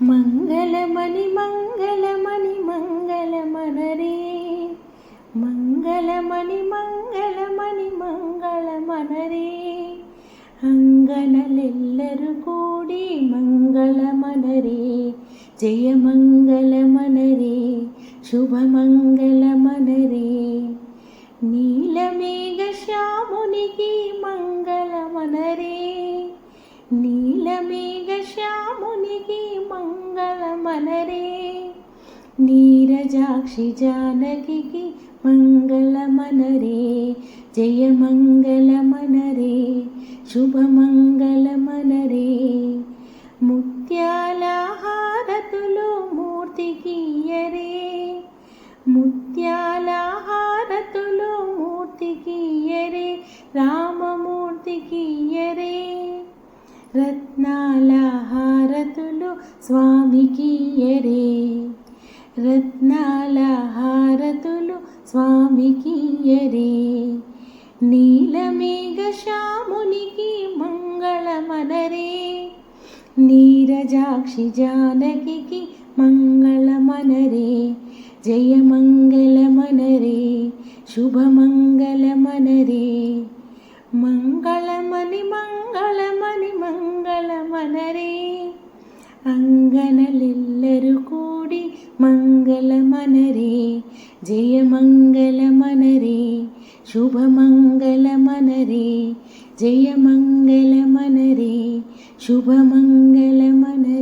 మంగళమణి మంగళమణి మంగళమనరే మంగళమణి మంగళమణి మంగళమనరే ಅಂಗನಲೆಲ್ಲರೂ ಕೂಡಿ ಮಂಗಳಮನರೇ ಜಯ ಮಂಗಲಮನರೇ ಶುಭ ಮಂಗಲಮನರೇ నీలమేఘ శ్యామునికి వనరే నీరజాక్షి జానకి మంగళమనరే జయ మంగళమనరే శుభమంగళమనరే ముత్యాల హారతులు మూర్తికియరే ముత్యాల హారతులు మూర్తికియరే రామమూర్తికియరే రత్నాల స్వామికి ఎరే. రత్నాల హారతులు స్వామికియరే నీలమేఘ శ్యామునికి మంగళమనరే నీరజాక్షి జానకి మంగళమనరే జయ మంగళమనరే శుభమంగళమనరే మంగళమని మంగళమని మంగళమనరే അങ്കനലെല്ലരു കൂടി മംഗളമനരേ ജയമംഗളമനരേ ശുഭമംഗളമനരേ ജയമംഗളമനരേ ശുഭമംഗളമനരേ.